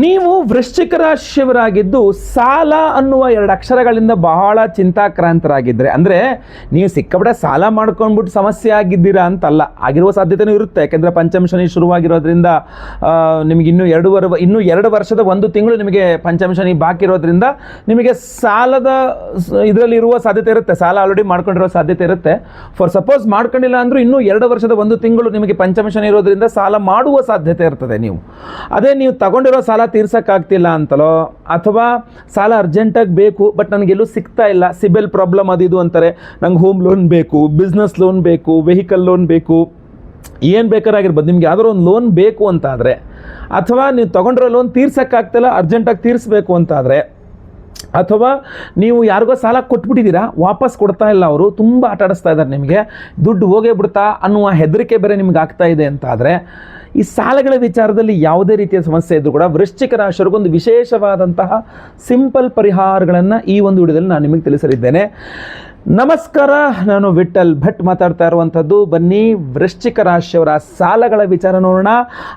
ನೀವು ವೃಶ್ಚಿಕ ರಾಶಿಯವರಾಗಿದ್ದು ಸಾಲ ಅನ್ನುವ ಎರಡು ಅಕ್ಷರಗಳಿಂದ ಬಹಳ ಚಿಂತಾಕ್ರಾಂತರಾಗಿದ್ದರೆ ಅಂದರೆ ನೀವು ಸಿಕ್ಕಾಪಟ್ಟೆ ಸಾಲ ಮಾಡ್ಕೊಂಡ್ಬಿಟ್ಟು ಸಮಸ್ಯೆ ಆಗಿದ್ದೀರಾ ಅಂತಲ್ಲ, ಆಗಿರುವ ಸಾಧ್ಯತೆಯೂ ಇರುತ್ತೆ. ಯಾಕೆಂದರೆ ಪಂಚಮ ಶನಿ ಶುರುವಾಗಿರೋದ್ರಿಂದ ನಿಮಗೆ ಇನ್ನೂ ಎರಡೂವರೆ ಇನ್ನೂ ಎರಡು ವರ್ಷದ ಒಂದು ತಿಂಗಳು ನಿಮಗೆ ಪಂಚಮ ಶನಿ ಬಾಕಿ ಇರೋದ್ರಿಂದ ನಿಮಗೆ ಸಾಲದ ಇದರಲ್ಲಿ ಇರುವ ಸಾಧ್ಯತೆ ಇರುತ್ತೆ. ಸಾಲ ಆಲ್ರೆಡಿ ಮಾಡ್ಕೊಂಡಿರೋ ಸಾಧ್ಯತೆ ಇರುತ್ತೆ. ಫಾರ್ ಸಪೋಸ್ ಮಾಡ್ಕೊಂಡಿಲ್ಲ ಅಂದರೂ ಇನ್ನೂ ಎರಡು ವರ್ಷದ ಒಂದು ತಿಂಗಳು ನಿಮಗೆ ಪಂಚಮ ಶನಿ ಇರೋದ್ರಿಂದ ಸಾಲ ಮಾಡುವ ಸಾಧ್ಯತೆ ಇರ್ತದೆ ನೀವು. ಅದೇ ನೀವು ತಗೊಂಡಿರೋ ಸಾಲ ತೀರ್ಸೋಕ್ಕಾಗ್ತಿಲ್ಲ ಅಂತಲೋ? ಅಥವಾ ಸಾಲ ಅರ್ಜೆಂಟಾಗಿ ಬೇಕು, ಬಟ್ ನನಗೆಲ್ಲೂ ಸಿಗ್ತಾ ಇಲ್ಲ, ಸಿಬಿಲ್ ಪ್ರಾಬ್ಲಮ್ ಅದು ಇದು ಅಂತಾರೆ, ನಂಗೆ ಹೋಮ್ ಲೋನ್ ಬೇಕು, ಬಿಸ್ನೆಸ್ ಲೋನ್ ಬೇಕು, ವೆಹಿಕಲ್ ಲೋನ್ ಬೇಕು, ಏನು ಬೇಕಾರಾಗಿರ್ಬೋದು, ನಿಮ್ಗೆ ಯಾವ್ದಾದ್ರು ಒಂದು ಲೋನ್ ಬೇಕು ಅಂತಾದರೆ, ಅಥವಾ ನೀವು ತೊಗೊಂಡಿರೋ ಲೋನ್ ತೀರ್ಸೋಕ್ಕಾಗ್ತಿಲ್ಲ, ಅರ್ಜೆಂಟಾಗಿ ತೀರಿಸ್ಬೇಕು ಅಂತಾದರೆ, ಅಥವಾ ನೀವು ಯಾರಿಗೋ ಸಾಲ ಕೊಟ್ಬಿಟ್ಟಿದ್ದೀರಾ, ವಾಪಸ್ ಕೊಡ್ತಾ ಇಲ್ಲ ಅವರು, ತುಂಬ ಆಟಾಡಿಸ್ತಾ ಇದ್ದಾರೆ ನಿಮಗೆ, ದುಡ್ಡು ಹೋಗೇ ಬಿಡ್ತಾ ಅನ್ನುವ ಹೆದರಿಕೆ ಬೇರೆ ನಿಮ್ಗೆ ಆಗ್ತಾ ಇದೆ ಅಂತ ಆದರೆ ಈ ಸಾಲಗಳ ವಿಚಾರದಲ್ಲಿ ಯಾವುದೇ ರೀತಿಯ ಸಮಸ್ಯೆ ಇದ್ದರೂ ಕೂಡ ವೃಶ್ಚಿಕ ರಾಶಿಯವ್ರಿಗೊಂದು ವಿಶೇಷವಾದಂತಹ ಸಿಂಪಲ್ ಪರಿಹಾರಗಳನ್ನು ಈ ಒಂದು ವಿಡಿಯೋದಲ್ಲಿ ನಾನು ನಿಮಗೆ ತಿಳಿಸಲಿದ್ದೇನೆ. ನಮಸ್ಕಾರ, ನಾನು ವಿಠಲ್ ಭಟ್ ಮಾತಾಡ್ತಾ ಇರುವಂಥದ್ದು. ಬನ್ನಿ, ವೃಶ್ಚಿಕ ರಾಶಿಯವರ ಸಾಲಗಳ ವಿಚಾರ ನೋಡೋಣ.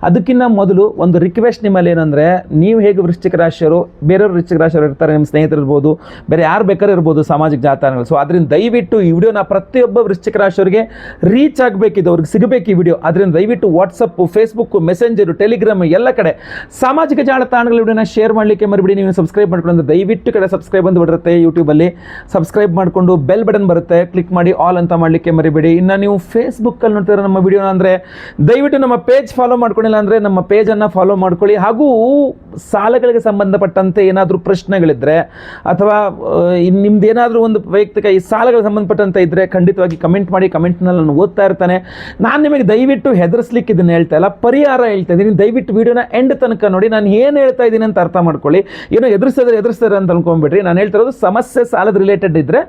ಅದಕ್ಕಿಂತ ಮೊದಲು ಒಂದು ರಿಕ್ವೆಸ್ಟ್ ನಿಮ್ಮಲ್ಲಿ ಏನಂದರೆ, ನೀವು ಹೇಗೆ ವೃಶ್ಚಿಕ ರಾಶಿಯವರು, ಬೇರೆಯವರು ವೃಶ್ಚಿಕ ರಾಶಿಯವರು ಇರ್ತಾರೆ, ನಿಮ್ಮ ಸ್ನೇಹಿತರು ಇರ್ಬೋದು, ಬೇರೆ ಯಾರು ಬೇಕಾದ್ರೂ ಇರ್ಬೋದು, ಸಾಮಾಜಿಕ ಜಾಲತಾಣಗಳು. ಸೊ ಅದರಿಂದ ದಯವಿಟ್ಟು ಈ ವಿಡಿಯೋನ ಪ್ರತಿಯೊಬ್ಬ ವೃಶ್ಚಿಕ ರಾಶಿಯವರಿಗೆ ರೀಚ್ ಆಗಬೇಕಿದ್ದು ಅವ್ರಿಗೆ ಸಿಗಬೇಕು ಈ ವಿಡಿಯೋ ಅದರಿಂದ ದಯವಿಟ್ಟು ವಾಟ್ಸಪ್ಪು ಫೇಸ್ಬುಕ್ಕು ಮೆಸೆಂಜರು ಟೆಲಿಗ್ರಾಮ್ ಎಲ್ಲ ಕಡೆ ಸಾಮಾಜಿಕ ಜಾಲತಾಣಗಳ ವಿಡಿಯೋನ ಶೇರ್ ಮಾಡಲಿಕ್ಕೆ ಮರಿಬಿಡಿ. ನೀವು ಸಬ್ಸ್ಕ್ರೈಬ್ ಮಾಡ್ಕೊಂಡು ದಯವಿಟ್ಟು ಕಡೆ ಸಬ್ಸ್ಕ್ರೈಬ್ ಬಂದು ಬಿಡುತ್ತೆ ಯೂಟ್ಯೂಬಲ್ಲಿ ಸಬ್ಸ್ಕ್ರೈಬ್ ಮಾಡಿಕೊಂಡು ಬೆಲ್ ಬಟನ್ ಬರುತ್ತೆ ಕ್ಲಿಕ್ ಮಾಡಿ ಆಲ್ ಅಂತ ಮಾಡಲಿಕ್ಕೆ ಮರಿಬೇಡಿ. ಇನ್ನು ನೀವು ಫೇಸ್ಬುಕ್ಕಲ್ಲಿ ನೋಡ್ತೀರ ನಮ್ಮ ವಿಡಿಯೋನ ಅಂದರೆ ದಯವಿಟ್ಟು ನಮ್ಮ ಪೇಜ್ ಫಾಲೋ ಮಾಡ್ಕೊಂಡಿಲ್ಲ ಅಂದರೆ ನಮ್ಮ ಪೇಜನ್ನು ಫಾಲೋ ಮಾಡ್ಕೊಳ್ಳಿ. ಹಾಗೂ ಸಾಲಗಳಿಗೆ ಸಂಬಂಧಪಟ್ಟಂತೆ ಏನಾದರೂ ಪ್ರಶ್ನೆಗಳಿದ್ದರೆ ಅಥವಾ ನಿಮ್ದು ಏನಾದರೂ ಒಂದು ವೈಯಕ್ತಿಕ ಈ ಸಾಲಗಳಿಗೆ ಸಂಬಂಧಪಟ್ಟಂತೆ ಇದ್ದರೆ ಖಂಡಿತವಾಗಿ ಕಮೆಂಟ್ ಮಾಡಿ ಕಮೆಂಟ್ನಲ್ಲಿ ನಾನು ಓದ್ತಾ ಇರ್ತಾನೆ. ನಾನು ನಿಮಗೆ ದಯವಿಟ್ಟು ಹೆದರ್ಸ್ಲಿಕ್ಕೆ ಇದನ್ನು ಹೇಳ್ತಾ ಇಲ್ಲ, ಪರಿಹಾರ ಹೇಳ್ತಾ ಇದ್ದೀನಿ. ದಯವಿಟ್ಟು ವಿಡಿಯೋನ ಎಂಡ್ ತನಕ ನೋಡಿ, ನಾನು ಏನು ಹೇಳ್ತಾ ಇದ್ದೀನಿ ಅಂತ ಅರ್ಥ ಮಾಡ್ಕೊಳ್ಳಿ. ಏನೋ ಎದುರಿಸಿದ್ರೆ ಎದುರಿಸ್ತಾರೆ ಅಂತ ಅನ್ಕೊಂಡ್ಬಿಡ್ರಿ. ನಾನು ಹೇಳ್ತಾ ಇರೋದು ಸಮಸ್ಯೆ ಸಾಲದ ರಿಲೇಟೆಡ್ ಇದ್ದರೆ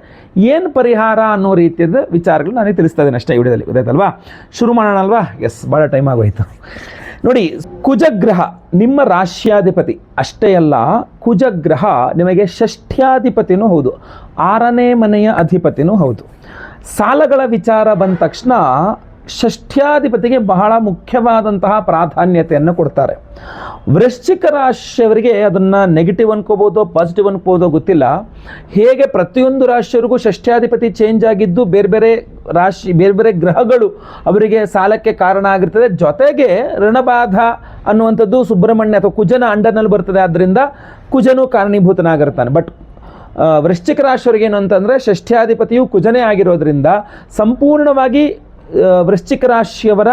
ಏನು ಪರಿಹಾರ ಅನ್ನೋ ರೀತಿಯದ ವಿಚಾರಗಳು ನನಗೆ ತಿಳಿಸ್ತಾ ಇದ್ದೀನಿ ಅಷ್ಟೇ ವಿಡಿಯೋದಲ್ಲಿ. ಗೊತ್ತಾಯ್ತಲ್ವಾ? ಶುರು ಮಾಡೋಣ ಅಲ್ವಾ? ಎಸ್ ಭಾಳ ಟೈಮ್ ಆಗೋಯ್ತು. ನೋಡಿ, ಕುಜಗ್ರಹ ನಿಮ್ಮ ರಾಶ್ಯಾಧಿಪತಿ. ಅಷ್ಟೇ ಅಲ್ಲ, ಕುಜಗ್ರಹ ನಿಮಗೆ ಷಷ್ಠ್ಯಾಧಿಪತಿನೂ ಹೌದು. ಆರನೇ ಮನೆಯ ಅಧಿಪತಿನೂ ಹೌದು. ಸಾಲಗಳ ವಿಚಾರ ಬಂದ ತಕ್ಷಣ ಷಷ್ಠ್ಯಾಧಿಪತಿಗೆ ಬಹಳ ಮುಖ್ಯವಾದಂತಹ ಪ್ರಾಧಾನ್ಯತೆಯನ್ನು ಕೊಡ್ತಾರೆ. ವೃಶ್ಚಿಕ ರಾಶಿಯವರಿಗೆ ಅದನ್ನು ನೆಗೆಟಿವ್ ಅನ್ಕೋಬೋದು ಪಾಸಿಟಿವ್ ಅನ್ಕೋಬೋದು ಗೊತ್ತಿಲ್ಲ. ಹೇಗೆ ಪ್ರತಿಯೊಂದು ರಾಶಿಯವರಿಗೂ ಷಷ್ಠ್ಯಾಧಿಪತಿ ಚೇಂಜ್ ಆಗಿದ್ದು ಬೇರೆ ಬೇರೆ ರಾಶಿ, ಬೇರೆ ಬೇರೆ ಗ್ರಹಗಳು ಅವರಿಗೆ ಸಾಲಕ್ಕೆ ಕಾರಣ ಆಗಿರ್ತದೆ. ಜೊತೆಗೆ ಋಣಬಾಧ ಅನ್ನುವಂಥದ್ದು ಸುಬ್ರಹ್ಮಣ್ಯ ಅಥವಾ ಕುಜನ ಅಂಡರ್ನಲ್ಲಿ ಬರ್ತದೆ. ಆದ್ದರಿಂದ ಕುಜನು ಕಾರಣೀಭೂತನಾಗಿರ್ತಾನೆ. ಬಟ್ ವೃಶ್ಚಿಕ ರಾಶಿಯವರಿಗೆ ಏನು ಅಂತಂದರೆ ಷಷ್ಠ್ಯಾಧಿಪತಿಯು ಕುಜನೇ ಆಗಿರೋದ್ರಿಂದ ಸಂಪೂರ್ಣವಾಗಿ ವೃಶ್ಚಿಕ ರಾಶಿಯವರ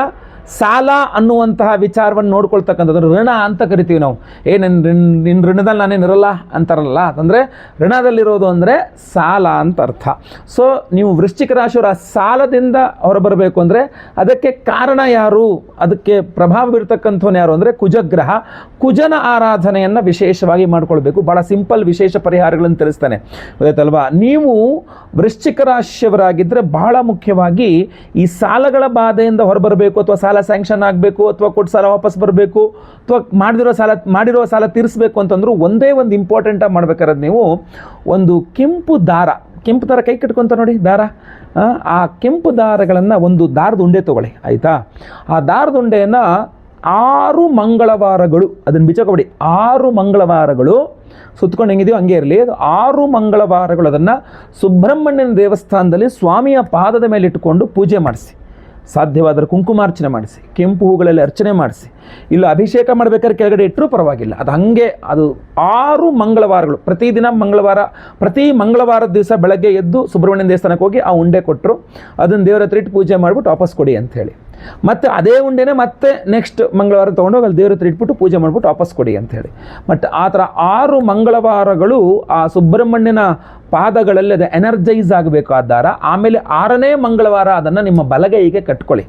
ಸಾಲ ಅನ್ನುವಂತಹ ವಿಚಾರವನ್ನು ನೋಡ್ಕೊಳ್ತಕ್ಕಂಥದ್ದು ಋಣ ಅಂತ ಕರಿತೀವಿ ನಾವು. ಏ ನನ್ನ ಋಣದಲ್ಲಿ ನಾನೇನು ಇರಲ್ಲ ಅಂತಾರಲ್ಲ. ಅಂತಂದರೆ ಋಣದಲ್ಲಿರೋದು ಅಂದರೆ ಸಾಲ ಅಂತ ಅರ್ಥ. ಸೊ ನೀವು ವೃಶ್ಚಿಕ ರಾಶಿಯವರ ಸಾಲದಿಂದ ಹೊರಬರಬೇಕು ಅಂದರೆ ಅದಕ್ಕೆ ಕಾರಣ ಯಾರು? ಅದಕ್ಕೆ ಪ್ರಭಾವ ಬೀರ್ತಕ್ಕಂಥವನು ಯಾರು ಅಂದರೆ ಕುಜಗ್ರಹ. ಕುಜನ ಆರಾಧನೆಯನ್ನು ವಿಶೇಷವಾಗಿ ಮಾಡ್ಕೊಳ್ಬೇಕು. ಭಾಳ ಸಿಂಪಲ್ ವಿಶೇಷ ಪರಿಹಾರಗಳನ್ನು ತಿಳಿಸ್ತಾನೆ. ಗೊತ್ತಲ್ವಾ ನೀವು ವೃಶ್ಚಿಕ ರಾಶಿಯವರಾಗಿದ್ದರೆ ಬಹಳ ಮುಖ್ಯವಾಗಿ ಈ ಸಾಲಗಳ ಬಾಧೆಯಿಂದ ಹೊರಬರಬೇಕು ಅಥವಾ ಸಾಲ ಸ್ಯಾಂಕ್ಷನ್ ಆಗಬೇಕು ಅಥವಾ ಕೊಟ್ಟು ಸಾಲ ವಾಪಸ್ ಬರಬೇಕು ಅಥವಾ ಮಾಡಿದಿರೋ ಸಾಲ ಮಾಡಿರೋ ಸಾಲ ತೀರಿಸಬೇಕು ಅಂತಂದ್ರು ಒಂದೇ ಒಂದು ಇಂಪಾರ್ಟೆಂಟಾಗಿ ಮಾಡ್ಬೇಕಾದ್ರೆ ನೀವು ಒಂದು ಕೆಂಪು ದಾರ ಕೆಂಪು ದಾರ ಕೈ ಕಟ್ಕೊಂತ ನೋಡಿ ದಾರ ಆ, ಕೆಂಪು ದಾರಗಳನ್ನು ಒಂದು ದಾರದ ಉಂಡೆ ತಗೊಳ್ಳಿ ಆಯಿತಾ? ಆ ದಾರದ ಉಂಡೆಯನ್ನು ಆರು ಮಂಗಳವಾರಗಳು ಅದನ್ನು ಬಿಚ್ಚಕೋಬೇಡಿ ಆರು ಮಂಗಳವಾರಗಳು ಸುತ್ಕೊಂಡು ಹೆಂಗಿದೆಯೋ ಹಂಗೆ ಇರಲಿ ಅದು ಆರು ಮಂಗಳವಾರಗಳು ಅದನ್ನು ಸುಬ್ರಹ್ಮಣ್ಯನ ದೇವಸ್ಥಾನದಲ್ಲಿ ಸ್ವಾಮಿಯ ಪಾದದ ಮೇಲೆ ಇಟ್ಟುಕೊಂಡು ಪೂಜೆ ಮಾಡಿಸಿ. ಸಾಧ್ಯವಾದರೆ ಕುಂಕುಮಾರ್ಚನೆ ಮಾಡಿಸಿ, ಕೆಂಪು ಹೂಗಳಲ್ಲಿ ಅರ್ಚನೆ ಮಾಡಿಸಿ. ಇಲ್ಲ ಅಭಿಷೇಕ ಮಾಡಬೇಕಾದ್ರೆ ಕೆಳಗಡೆ ಇಟ್ಟರೂ ಪರವಾಗಿಲ್ಲ. ಅದು ಹಾಗೆ, ಅದು ಆರು ಮಂಗಳವಾರಗಳು. ಪ್ರತಿದಿನ ಮಂಗಳವಾರ, ಪ್ರತಿ ಮಂಗಳವಾರದ ದಿವಸ ಬೆಳಗ್ಗೆ ಎದ್ದು ಸುಬ್ರಹ್ಮಣ್ಯ ದೇವಸ್ಥಾನಕ್ಕೆ ಹೋಗಿ ಆ ಉಂಡೆ ಕೊಟ್ಟರು. ಅದನ್ನು ದೇವರ ಹತ್ರ ಇಟ್ಟು ಪೂಜೆ ಮಾಡಿಬಿಟ್ಟು ವಾಪಸ್ ಕೊಡಿ ಅಂಥೇಳಿ. ಮತ್ತು ಅದೇ ಉಂಡೆನೇ ಮತ್ತೆ ನೆಕ್ಸ್ಟ್ ಮಂಗಳವಾರ ತೊಗೊಂಡೋಗಿ ಅಲ್ಲಿ ದೇವರ ಹತ್ರ ಇಟ್ಬಿಟ್ಟು ಪೂಜೆ ಮಾಡಿಬಿಟ್ಟು ವಾಪಸ್ ಕೊಡಿ ಅಂಥೇಳಿ. ಬಟ್ ಆ ಥರ ಆರು ಮಂಗಳವಾರಗಳು ಆ ಸುಬ್ರಹ್ಮಣ್ಯನ ಪಾದಗಳಲ್ಲಿ ಅದು ಎನರ್ಜೈಸ್ ಆಗಬೇಕು ಆ ದಾರ. ಆಮೇಲೆ ಆರನೇ ಮಂಗಳವಾರ ಅದನ್ನು ನಿಮ್ಮ ಬಲಗೈಗೆ ಕಟ್ಕೊಳ್ಳಿ.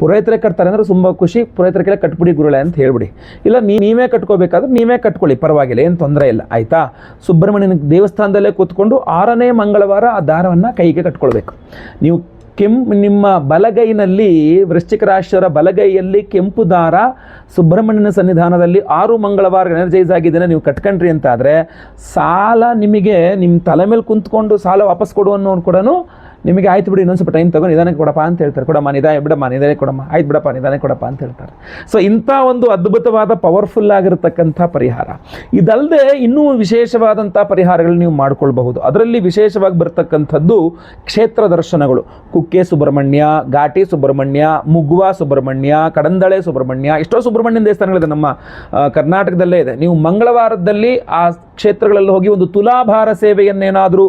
ಪುರೋಹಿತರೆ ಕಟ್ತಾರೆ ಅಂದರೆ ತುಂಬ ಖುಷಿ. ಪುರೋಹಿತರಿಗೆಲ್ಲ ಕಟ್ಬಿಡಿ ಗುರುಳೆ ಅಂತ ಹೇಳ್ಬಿಡಿ. ಇಲ್ಲ ನೀವೇ ಕಟ್ಕೋಬೇಕಾದ್ರೆ ನೀವೇ ಕಟ್ಕೊಳ್ಳಿ, ಪರವಾಗಿಲ್ಲ, ಏನು ತೊಂದರೆ ಇಲ್ಲ, ಆಯಿತಾ? ಸುಬ್ರಹ್ಮಣ್ಯನ ದೇವಸ್ಥಾನದಲ್ಲೇ ಕೂತ್ಕೊಂಡು ಆರನೇ ಮಂಗಳವಾರ ಆ ದಾರವನ್ನು ಕೈಗೆ ಕಟ್ಕೊಳ್ಬೇಕು. ನೀವು ಕೆಂಪು ನಿಮ್ಮ ಬಲಗೈನಲ್ಲಿ ವೃಶ್ಚಿಕ ರಾಶಿಯವರ ಬಲಗೈಯಲ್ಲಿ ಕೆಂಪು ದಾರ ಸುಬ್ರಹ್ಮಣ್ಯನ ಸನ್ನಿಧಾನದಲ್ಲಿ ಆರು ಮಂಗಳವಾರ ಎನರ್ಜೈಸ್ ಆಗಿದ್ದೇನೆ, ನೀವು ಕಟ್ಕೊಂಡ್ರಿ ಅಂತ ಆದರೆ ಸಾಲ ನಿಮಗೆ ನಿಮ್ಮ ತಲೆ ಮೇಲೆ ಕುಂತ್ಕೊಂಡು ಸಾಲ ವಾಪಸ್ ಕೊಡು ಅನ್ನೋನು ಕೂಡ ನಿಮಗೆ ಆಯ್ತು ಬಿಡಿ ಇನ್ನೊಂದು ಸ್ವಲ್ಪ ಟೈಮ್ ತಗೊಂಡು ನಿಧಾನಕ್ಕೆ ಕೊಡಪ್ಪ ಅಂತ ಹೇಳ್ತಾರೆ. ಕೊಡಮ್ಮ, ನಿಧಾನ, ಬಿಡಮ್ಮ ನಿಧಾನ ಕೊಡಮ್ಮ. ಆಯ್ತು ಬಿಡಪ್ಪ ನಿಧಾನ ಕೊಡಪ್ಪ ಅಂತ ಹೇಳ್ತಾರೆ. ಸೊ ಇಂಥ ಒಂದು ಅದ್ಭುತವಾದ ಪವರ್ಫುಲ್ ಆಗಿರತಕ್ಕಂಥ ಪರಿಹಾರ. ಇದಲ್ಲದೆ ಇನ್ನೂ ವಿಶೇಷವಾದಂಥ ಪರಿಹಾರಗಳು ನೀವು ಮಾಡ್ಕೊಳ್ಬಹುದು. ಅದರಲ್ಲಿ ವಿಶೇಷವಾಗಿ ಬರ್ತಕ್ಕಂಥದ್ದು ಕ್ಷೇತ್ರ ದರ್ಶನಗಳು. ಕುಕ್ಕೆ ಸುಬ್ರಹ್ಮಣ್ಯ, ಘಾಟಿ ಸುಬ್ರಹ್ಮಣ್ಯ, ಮುಗ್ವಾ ಸುಬ್ರಹ್ಮಣ್ಯ, ಕಡಂದಳೆ ಸುಬ್ರಹ್ಮಣ್ಯ. ಎಷ್ಟೋ ಸುಬ್ರಹ್ಮಣ್ಯನ ದೇವಸ್ಥಾನಗಳಿದೆ ನಮ್ಮ ಕರ್ನಾಟಕದಲ್ಲೇ ಇದೆ. ನೀವು ಮಂಗಳವಾರದಲ್ಲಿ ಆ ಕ್ಷೇತ್ರಗಳಲ್ಲಿ ಹೋಗಿ ಒಂದು ತುಲಾಭಾರ ಸೇವೆಯನ್ನೇನಾದರೂ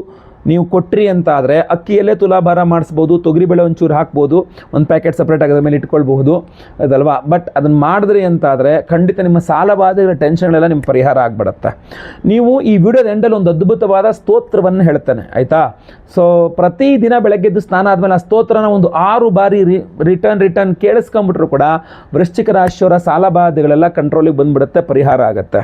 ನೀವು ಕೊಟ್ರಿ ಅಂತ ಆದರೆ ಅಕ್ಕಿಯಲ್ಲೇ ತುಲಾಭಾರ ಮಾಡಿಸ್ಬೋದು ತೊಗರಿಬೇಳೆ ಒಂಚೂರು ಹಾಕ್ಬೋದು, ಒಂದು ಪ್ಯಾಕೆಟ್ ಸಪ್ರೇಟ್ ಅದ್ರ ಮೇಲೆ ಇಟ್ಕೊಳ್ಬಹುದು ಅದಲ್ವಾ ಬಟ್ ಅದನ್ನು ಮಾಡಿದ್ರಿ ಅಂತ ಆದರೆ ಖಂಡಿತ ನಿಮ್ಮ ಸಾಲಬಾಧೆಗಳ ಟೆನ್ಷನ್ಗಳೆಲ್ಲ ನಿಮ್ಮ ಪರಿಹಾರ ಆಗಿಬಿಡುತ್ತೆ. ನೀವು ಈ ವಿಡಿಯೋದ ಎಂಡಲ್ಲಿ ಒಂದು ಅದ್ಭುತವಾದ ಸ್ತೋತ್ರವನ್ನು ಹೇಳ್ತೇನೆ, ಆಯಿತಾ? ಸೊ ಪ್ರತಿದಿನ ಬೆಳಗ್ಗೆದ್ದು ಸ್ನಾನ ಆದಮೇಲೆ ಆ ಸ್ತೋತ್ರನ ಒಂದು ಆರು ಬಾರಿ ರಿಟರ್ನ್ ರಿಟರ್ನ್ ಕೇಳಿಸ್ಕೊಂಬಿಟ್ರು ಕೂಡ ವೃಶ್ಚಿಕ ರಾಶಿಯವರ ಸಾಲಬಾಧೆಗಳೆಲ್ಲ ಕಂಟ್ರೋಲಿಗೆ ಬಂದ್ಬಿಡುತ್ತೆ, ಪರಿಹಾರ ಆಗುತ್ತೆ.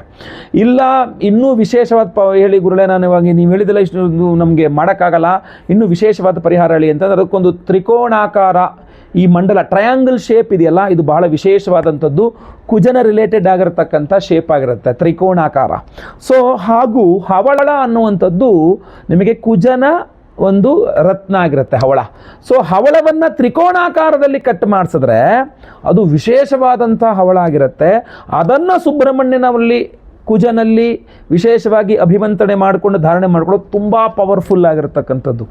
ಇಲ್ಲ, ಇನ್ನೂ ವಿಶೇಷವಾದ ಹೇಳಿ ಗುರುಳೆ ನಾನು ಇವಾಗ ನೀವು ಹೇಳಿದೆಲ್ಲ ಇಷ್ಟು ನಮಗೆ ಮಾಡೋಕ್ಕಾಗಲ್ಲ. ಇನ್ನೂ ವಿಶೇಷವಾದ ಪರಿಹಾರ ಹೇಳಿ ಅಂತಂದರೆ ಅದಕ್ಕೊಂದು ತ್ರಿಕೋಣಾಕಾರ ಈ ಮಂಡಲ ಟ್ರಯಾಂಗಲ್ ಶೇಪ್ ಇದೆಯಲ್ಲ, ಇದು ಬಹಳ ವಿಶೇಷವಾದಂಥದ್ದು. ಕುಜನ ರಿಲೇಟೆಡ್ ಆಗಿರತಕ್ಕಂಥ ಶೇಪ್ ಆಗಿರುತ್ತೆ, ತ್ರಿಕೋಣಾಕಾರ. ಸೊ ಹಾಗೂ ಹವಳ ಅನ್ನುವಂಥದ್ದು ನಿಮಗೆ ಕುಜನ ಒಂದು ರತ್ನ ಆಗಿರುತ್ತೆ, ಹವಳ. ಸೊ ಹವಳವನ್ನು ತ್ರಿಕೋಣಾಕಾರದಲ್ಲಿ ಕಟ್ ಮಾಡಿಸಿದ್ರೆ ಅದು ವಿಶೇಷವಾದಂಥ ಹವಳ ಆಗಿರುತ್ತೆ. ಅದನ್ನು ಸುಬ್ರಹ್ಮಣ್ಯನಲ್ಲಿ ಕುಜನಲ್ಲಿ ವಿಶೇಷವಾಗಿ ಅಭಿಮಂತ್ರಣೆ ಮಾಡಿಕೊಂಡು ಧಾರಣೆ ಮಾಡ್ಕೊಳ್ಳೋದು ತುಂಬ ಪವರ್ಫುಲ್ ಆಗಿರ್ತಕ್ಕಂಥದ್ದು.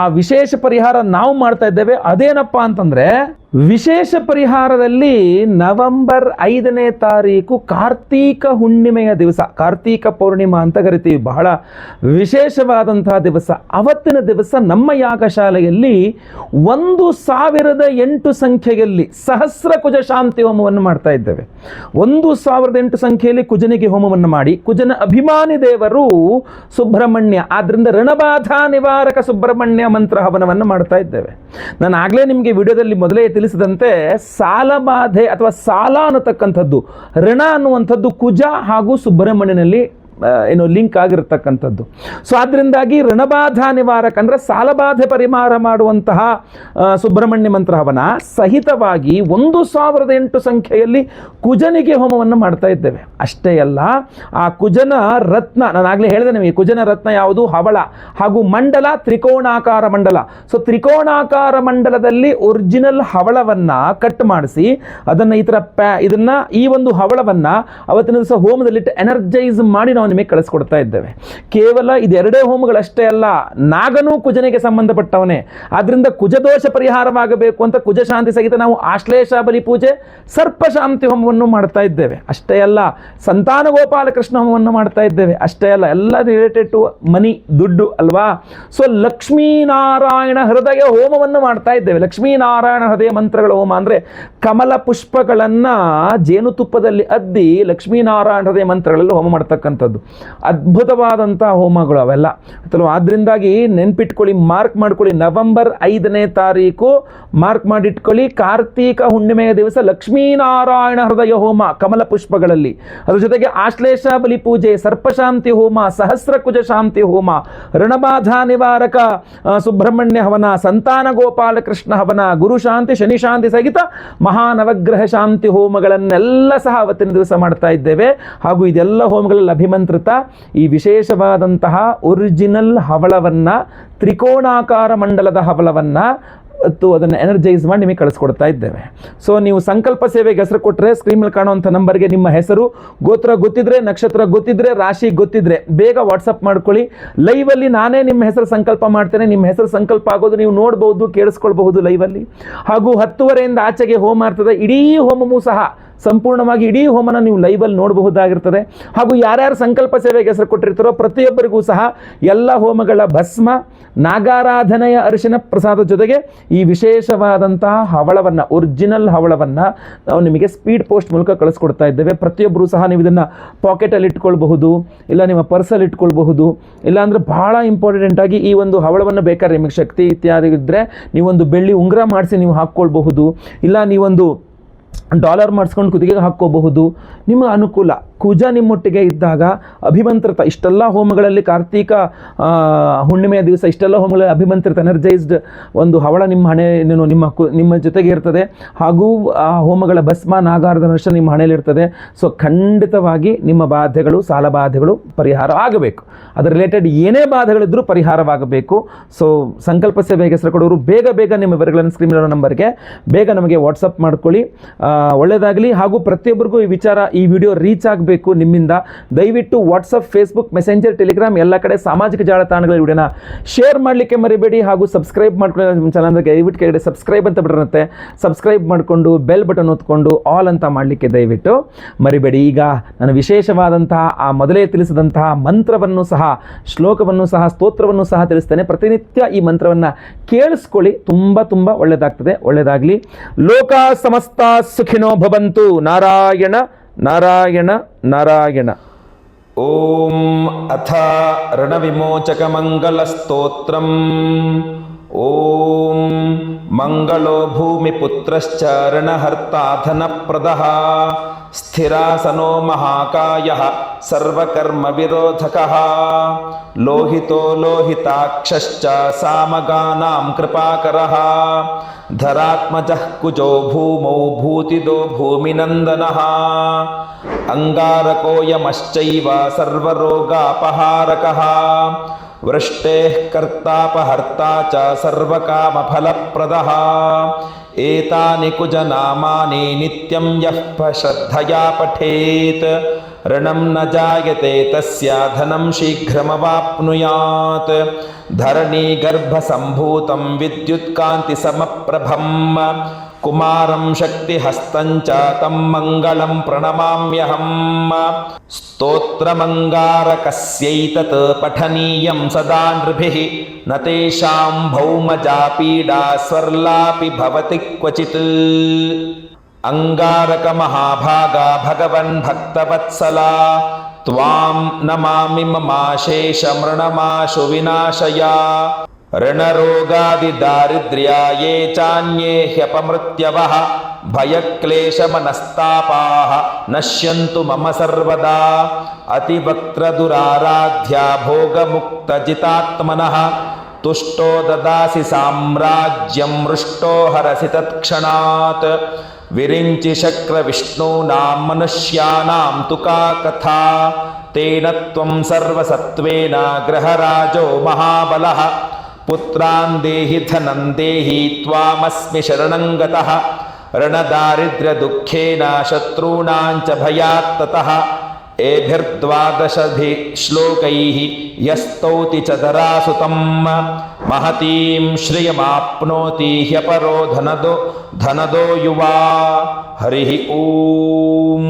ಆ ವಿಶೇಷ ಪರಿಹಾರ ನಾವು ಮಾಡ್ತಾ ಇದ್ದೇವೆ, ಅದೇನಪ್ಪ ಅಂತಂದರೆ ವಿಶೇಷ ಪರಿಹಾರದಲ್ಲಿ ನವೆಂಬರ್ ಐದನೇ ತಾರೀಕು ಕಾರ್ತೀಕ ಹುಣ್ಣಿಮೆಯ ದಿವಸ, ಕಾರ್ತೀಕ ಪೌರ್ಣಿಮಾ ಅಂತ ಕರಿತೀವಿ. ಬಹಳ ವಿಶೇಷವಾದಂತಹ ದಿವಸ. ಅವತ್ತಿನ ದಿವಸ ನಮ್ಮ ಯಾಗಶಾಲೆಯಲ್ಲಿ ಒಂದು ಸಾವಿರದ ಎಂಟು ಸಂಖ್ಯೆಯಲ್ಲಿ ಸಹಸ್ರ ಕುಜ ಶಾಂತಿ ಹೋಮವನ್ನು ಮಾಡ್ತಾ ಇದ್ದೇವೆ. ಒಂದು ಸಾವಿರದ ಎಂಟು ಸಂಖ್ಯೆಯಲ್ಲಿ ಕುಜನಿಗೆ ಹೋಮವನ್ನು ಮಾಡಿ, ಕುಜನ ಅಭಿಮಾನಿ ದೇವರು ಸುಬ್ರಹ್ಮಣ್ಯ ಆದ್ದರಿಂದ ಋಣಬಾಧಾ ನಿವಾರಕ ಸುಬ್ರಹ್ಮಣ್ಯ ಮಂತ್ರ ಹವನವನ್ನು ಮಾಡ್ತಾ ಇದ್ದೇವೆ. ನಾನು ಆಗಲೇ ನಿಮಗೆ ವಿಡಿಯೋದಲ್ಲಿ ಮೊದಲೇ ತಿಳಿಸಿದಂತೆ ಸಾಲಬಾಧೆ ಅಥವಾ ಸಾಲ ಅನ್ನತಕ್ಕಂಥದ್ದು ಋಣ ಅನ್ನುವಂಥದ್ದು ಕುಜ ಹಾಗೂ ಸುಬ್ರಹ್ಮಣ್ಯನಲ್ಲಿ ಏನು ಲಿಂಕ್ ಆಗಿರ್ತಕ್ಕಂಥದ್ದು. ಸೊ ಆದ್ದರಿಂದಾಗಿ ಋಣಬಾಧ ನಿವಾರಕ ಅಂದರೆ ಸಾಲಬಾಧೆ ಪರಿಹಾರ ಮಾಡುವಂತಹ ಸುಬ್ರಹ್ಮಣ್ಯ ಮಂತ್ರ ಹವನ ಸಹಿತವಾಗಿ ಒಂದು ಸಾವಿರದ ಎಂಟು ಸಂಖ್ಯೆಯಲ್ಲಿ ಕುಜನಿಗೆ ಹೋಮವನ್ನು ಮಾಡ್ತಾ ಇದ್ದೇವೆ. ಅಷ್ಟೇ ಅಲ್ಲ, ಆ ಕುಜನ ರತ್ನ, ನಾನು ಆಗಲೇ ಹೇಳಿದೆ ನಿಮಗೆ, ಕುಜನ ರತ್ನ ಯಾವುದು? ಹವಳ ಹಾಗೂ ಮಂಡಲ ತ್ರಿಕೋಣಾಕಾರ ಮಂಡಲ. ಸೊ ತ್ರಿಕೋಣಾಕಾರ ಮಂಡಲದಲ್ಲಿ ಒರಿಜಿನಲ್ ಹವಳವನ್ನ ಕಟ್ ಮಾಡಿಸಿ, ಅದನ್ನ ಈ ಥರ ಪ್ಯಾ, ಇದನ್ನ ಈ ಒಂದು ಹವಳವನ್ನ ಅವತ್ತಿನ ದಿವಸ ಹೋಮದಲ್ಲಿಟ್ಟು ಎನರ್ಜೈಸ್ ಮಾಡಿ ನಿಮಗೆ ಕಳಿಸ್ಕೊಡ್ತಾ ಇದ್ದೇವೆ. ಕೇವಲ ಇದೆರಡೇ ಹೋಮಗಳಷ್ಟೇ ಅಲ್ಲ, ನಾಗನೂ ಕುಜನಿಗೆ ಸಂಬಂಧಪಟ್ಟವನೇ. ಆದ್ರಿಂದ ಕುಜದೋಷ ಪರಿಹಾರವಾಗಬೇಕು ಅಂತ ಕುಜ ಶಾಂತಿ ಸಹಿತ ನಾವು ಆಶ್ಲೇಷ ಬಲಿ ಪೂಜೆ, ಸರ್ಪ ಶಾಂತಿ ಹೋಮವನ್ನು ಮಾಡ್ತಾ ಇದ್ದೇವೆ. ಅಷ್ಟೇ ಅಲ್ಲ, ಸಂತಾನ ಗೋಪಾಲಕೃಷ್ಣ ಹೋಮವನ್ನು ಮಾಡ್ತಾ ಇದ್ದೇವೆ. ಅಷ್ಟೇ ಅಲ್ಲ, ಎಲ್ಲ ರಿಲೇಟೆಡ್ ಟು ಮನಿ, ದುಡ್ಡು ಅಲ್ವಾ? ಸೊ ಲಕ್ಷ್ಮೀನಾರಾಯಣ ಹೃದಯ ಹೋಮವನ್ನು ಮಾಡ್ತಾ ಇದ್ದೇವೆ. ಲಕ್ಷ್ಮೀನಾರಾಯಣ ಹೃದಯ ಮಂತ್ರಗಳ ಹೋಮ ಅಂದ್ರೆ ಕಮಲ ಪುಷ್ಪಗಳನ್ನ ಜೇನುತುಪ್ಪದಲ್ಲಿ ಅದ್ದಿ ಲಕ್ಷ್ಮೀನಾರಾಯಣ ಹೃದಯ ಮಂತ್ರಗಳಲ್ಲಿ ಹೋಮ ಮಾಡ್ತಕ್ಕಂಥದ್ದು. ಅದ್ಭುತವಾದಂಥ ಹೋಮಗಳು ಅವೆಲ್ಲ. ಅಥವಾ ಆದ್ದರಿಂದಾಗಿ ನೆನ್ಪಿಟ್ಕೊಳ್ಳಿ, ಮಾರ್ಕ್ ಮಾಡ್ಕೊಳ್ಳಿ. ನವೆಂಬರ್ ಐದನೇ ತಾರೀಕು ಮಾರ್ಕ್ ಮಾಡಿಟ್ಕೊಳ್ಳಿ. ಕಾರ್ತೀಕ ಹುಣ್ಣಿಮೆಯ ದಿವಸ ಲಕ್ಷ್ಮೀನಾರಾಯಣ ಹೃದಯ ಹೋಮ ಕಮಲ ಪುಷ್ಪಗಳಲ್ಲಿ. ಅದ್ರ ಜೊತೆಗೆ ಆಶ್ಲೇಷ ಬಲಿ ಪೂಜೆ, ಸರ್ಪಶಾಂತಿ ಹೋಮ, ಸಹಸ್ರ ಕುಜ ಶಾಂತಿ ಹೋಮ, ಋಣಬಾಧಾ ನಿವಾರಕ ಸುಬ್ರಹ್ಮಣ್ಯ ಹವನ, ಸಂತಾನ ಗೋಪಾಲ ಕೃಷ್ಣ ಹವನ, ಗುರು ಶಾಂತಿ, ಶನಿ ಶಾಂತಿ ಸಹಿತ ಮಹಾನವಗ್ರಹ ಶಾಂತಿ ಹೋಮಗಳನ್ನೆಲ್ಲ ಸಹ ಅವತ್ತಿನ ದಿವಸ ಮಾಡ್ತಾ ಇದ್ದೇವೆ. ಹಾಗೂ ಇದೆಲ್ಲ ಹೋಮಗಳಲ್ಲಿ ಅಭಿಮಂತ್ರಿತ ಈ ವಿಶೇಷವಾದಂತಹ ಒರಿಜಿನಲ್ ಹವಳವನ್ನ, ತ್ರಿಕೋಣಾಕಾರ ಮಂಡಲದ ಹವಳವನ್ನ ಅಥವಾ ಅದನ್ನು ಎನರ್ಜೈಸ್ ಮಾಡಿ ನಿಮಗೆ ಕಳಿಸ್ಕೊಡ್ತಾ ಇದ್ದೇವೆ. ಸೊ ನೀವು ಸಂಕಲ್ಪ ಸೇವೆಗೆ ಹೆಸರು ಕೊಟ್ಟರೆ ಸ್ಕ್ರೀನ್ ಮೇಲೆ ಕಾಣುವಂಥ ನಂಬರ್ಗೆ ನಿಮ್ಮ ಹೆಸರು, ಗೋತ್ರ ಗೊತ್ತಿದ್ರೆ, ನಕ್ಷತ್ರ ಗೊತ್ತಿದ್ರೆ, ರಾಶಿ ಗೊತ್ತಿದ್ರೆ ಬೇಗ ವಾಟ್ಸಪ್ ಮಾಡ್ಕೊಳ್ಳಿ. ಲೈವಲ್ಲಿ ನಾನೇ ನಿಮ್ಮ ಹೆಸರು ಸಂಕಲ್ಪ ಮಾಡ್ತೇನೆ. ನಿಮ್ಮ ಹೆಸರು ಸಂಕಲ್ಪ ಆಗೋದು ನೀವು ನೋಡ್ಬೋದು, ಕೇಳಿಸ್ಕೊಳ್ಬಹುದು ಲೈವಲ್ಲಿ ಹಾಗೂ ಹತ್ತುವರೆಯಿಂದ ಆಚೆಗೆ ಹೋಮ ಇರ್ತದೆ ಇಡೀ ಹೋಮವೂ ಸಹ ಸಂಪೂರ್ಣವಾಗಿ ಇಡೀ ಹೋಮನ ನೀವು ಲೈವಲ್ಲಿ ನೋಡಬಹುದಾಗಿರ್ತದೆ. ಹಾಗೂ ಯಾರ್ಯಾರು ಸಂಕಲ್ಪ ಸೇವೆಗೆ ಹೆಸರು ಕೊಟ್ಟಿರ್ತಾರೋ ಪ್ರತಿಯೊಬ್ಬರಿಗೂ ಸಹ ಎಲ್ಲ ಹೋಮಗಳ ಭಸ್ಮ, ನಾಗಾರಾಧನೆಯ ಅರಿಶಿನ ಪ್ರಸಾದ ಜೊತೆಗೆ ಈ ವಿಶೇಷವಾದಂತಹ ಹವಳವನ್ನು ಒರಿಜಿನಲ್ ಹವಳವನ್ನು ನಾವು ನಿಮಗೆ ಸ್ಪೀಡ್ ಪೋಸ್ಟ್ ಮೂಲಕ ಕಳಿಸ್ಕೊಡ್ತಾ ಇದ್ದೇವೆ. ಪ್ರತಿಯೊಬ್ಬರು ಸಹ ನೀವು ಇದನ್ನು ಪಾಕೆಟಲ್ಲಿ ಇಟ್ಕೊಳ್ಬಹುದು, ಇಲ್ಲ ನಿಮ್ಮ ಪರ್ಸಲ್ಲಿ ಇಟ್ಕೊಳ್ಬಹುದು ಇಲ್ಲಾಂದರೆ ಬಹಳ ಇಂಪಾರ್ಟೆಂಟ್ ಆಗಿ ಈ ಒಂದು ಹವಳವನ್ನು ಬೇಕಾದ್ರೆ ನಿಮಗೆ ಶಕ್ತಿ ಇತ್ಯಾದಿ ಇದ್ದರೆ ನೀವೊಂದು ಬೆಳ್ಳಿ ಉಂಗುರ ಮಾಡಿಸಿ ನೀವು ಹಾಕ್ಕೊಳ್ಬಹುದು, ಇಲ್ಲ ನೀವೊಂದು ಡಾಲರ್ ಮಾಡಿಸ್ಕೊಂಡು ಕುದಿಗೆ ಹಾಕ್ಕೋಬಹುದು. ನಿಮ್ಮ ಅನುಕೂಲ. ಕುಜ ನಿಮ್ಮೊಟ್ಟಿಗೆ ಇದ್ದಾಗ ಅಭಿಮಂತ್ರಿತ, ಇಷ್ಟೆಲ್ಲ ಹೋಮಗಳಲ್ಲಿ ಕಾರ್ತೀಕ ಹುಣ್ಣಿಮೆಯ ದಿವಸ ಇಷ್ಟೆಲ್ಲ ಹೋಮಗಳಲ್ಲಿ ಅಭಿಮಂತ್ರಿತ ಎನರ್ಜೈಸ್ಡ್ ಒಂದು ಹವಳ ನಿಮ್ಮ ಹಣೆ ನಿಮ್ಮ ಕು- ನಿಮ್ಮ ಜೊತೆಗೆ ಇರ್ತದೆ. ಹಾಗೂ ಆ ಹೋಮಗಳ ಭಸ್ಮ ನಾಗಾರದ ನಷ್ಟ ನಿಮ್ಮ ಹಣೆಯಲ್ಲಿರ್ತದೆ ಸೊ ಖಂಡಿತವಾಗಿ ನಿಮ್ಮ ಬಾಧೆಗಳು, ಸಾಲ ಬಾಧೆಗಳು ಪರಿಹಾರ ಆಗಬೇಕು. ಅದರ ರಿಲೇಟೆಡ್ ಏನೇ ಬಾಧೆಗಳಿದ್ದರೂ ಪರಿಹಾರವಾಗಬೇಕು. ಸೊ ಸಂಕಲ್ಪ ಸೇವೆಗೆ ಹೆಸರು ಕೊಡೋರು, ಬೇಗ ಬೇಗ ನಿಮ್ಮ ವಿವರಗಳನ್ನು ಸ್ಕ್ರೀನ್ ಇರೋ ನಂಬರ್ಗೆ ಬೇಗ ನಮಗೆ ವಾಟ್ಸಪ್ ಮಾಡ್ಕೊಳ್ಳಿ. ಒಳ್ಳೆಯದಾಗಲಿ ಹಾಗೂ ಪ್ರತಿಯೊಬ್ಬರಿಗೂ ಈ ವಿಚಾರ, ಈ ವಿಡಿಯೋ ರೀಚ್ ಆಗಬೇಕು ನಿಮ್ಮಿಂದ. ದಯವಿಟ್ಟು ವಾಟ್ಸಪ್ ಫೇಸ್ಬುಕ್ ಮೆಸೆಂಜರ್ ಟೆಲಿಗ್ರಾಮ್ ಎಲ್ಲ ಕಡೆ ಸಾಮಾಜಿಕ ಜಾಲತಾಣಗಳ ವಿಡಿಯೋನ ಶೇರ್ ಮಾಡಲಿಕ್ಕೆ ಮರಿಬೇಡಿ ಹಾಗೂ ಸಬ್ಸ್ಕ್ರೈಬ್ ಮಾಡ್ಕೊಳ್ಳಿ ನಮ್ಮ ಚಾನಲ್ ದಯವಿಟ್ಟು ಕೆಳಗಡೆ ಸಬ್ಸ್ಕ್ರೈಬ್ ಅಂತ ಬಿಟ್ಟಿರುತ್ತೆ ಸಬ್ಸ್ಕ್ರೈಬ್ ಮಾಡಿಕೊಂಡು ಬೆಲ್ ಬಟನ್ ಒತ್ಕೊಂಡು ಆಲ್ ಅಂತ ಮಾಡಲಿಕ್ಕೆ ದಯವಿಟ್ಟು ಮರಿಬೇಡಿ. ಈಗ ನಾನು ವಿಶೇಷವಾದಂತಹ, ಆ ಮೊದಲೇ ತಿಳಿಸಿದಂತಹ ಮಂತ್ರವನ್ನು ಸಹ, ಶ್ಲೋಕವನ್ನು ಸಹ, ಸ್ತೋತ್ರವನ್ನು ಸಹ ತಿಳಿಸ್ತೇನೆ. ಪ್ರತಿನಿತ್ಯ ಈ ಮಂತ್ರವನ್ನು ಕೇಳಿಸ್ಕೊಳ್ಳಿ. ತುಂಬ ತುಂಬ ಒಳ್ಳೆಯದಾಗ್ತದೆ ಒಳ್ಳೆಯದಾಗಲಿ ಲೋಕ ಸಮಸ್ತ ಸುಖಿನೋ ಭವಂತು. ನಾರಾಯಣ నారాయణ నారాయణ. ఓం అథ రణవిమోచకమంగళస్తోత్రం. ఓం మంగళో భూమిపుత్రశ్చారణహర్తాధనప్రద స్థిరాసనో మహాకాయ. ಮಹಾಕಾಯಃ ಸರ್ವಕರ್ಮವಿರೋಧಕಃ ಲೋಹಿತೋ ಲೋಹಿತಾಕ್ಷಶ್ಚ ಸಾಮಗಾನಾಂ ಕೃಪಾಕರः धरात्मजः कुजो भूमौ भूतिदो भूमिनन्दनः अङ्गारकोऽयमश्चैव सर्वरोगापहारकः वृष्टेः कर्तापहर्ता च सर्वकामफलप्रदः एतानि कुजनामानि नित्यं यः श्रद्धया पठेत् ऋणं न जायते तस्य धनं शीघ्रमवाप्नुयात् धरणीगर्भसम्भूतं विद्युत्कान्तिसमप्रभम् कुमारं शक्तिहस्तं च तं मङ्गलं प्रणमाम्यहम् स्तोत्रमङ्गारकस्यैतत् पठनीयं सदा नृभिः न तेषां भौमजा पीडा स्वर्लापि भवति क्वचित् అంగారక మహాభాగా భగవన్ భక్తవత్సలా. త్వాం నమామి మమాశేష మృణమాశు వినాశయా రుణరోగాది దారిద్ర్యాయే చాన్యే హ్యపమృత్యవ. భయక్లేశమనస్తాపా. నశ్యంతు మమ సర్వదా. అతివక్త్రదురారాధ్యా భోగముక్తజితాత్మన. తుష్టో దాసి సామ్రాజ్యం మృష్టో హరసి తత్క్షణాత్. विरिञ्चि शक्रविष्णूनां मनुष्याणां तु का कथा? तेन त्वं सर्वसत्त्वेन ग्रहराजो महाबलः। पुत्रान् देहि धनं देहि त्वामस्मि शरणं गतः। ऋणदारिद्र्यदुःखेन शत्रूणां च भयात् ఏభిర్ద్వాదశధి శ్లోకై యస్తౌతి చదరాసుతం మహతీం శ్రియమాప్నోతి హ్యపరో ధనదో ధనదో యువా హరి ఓం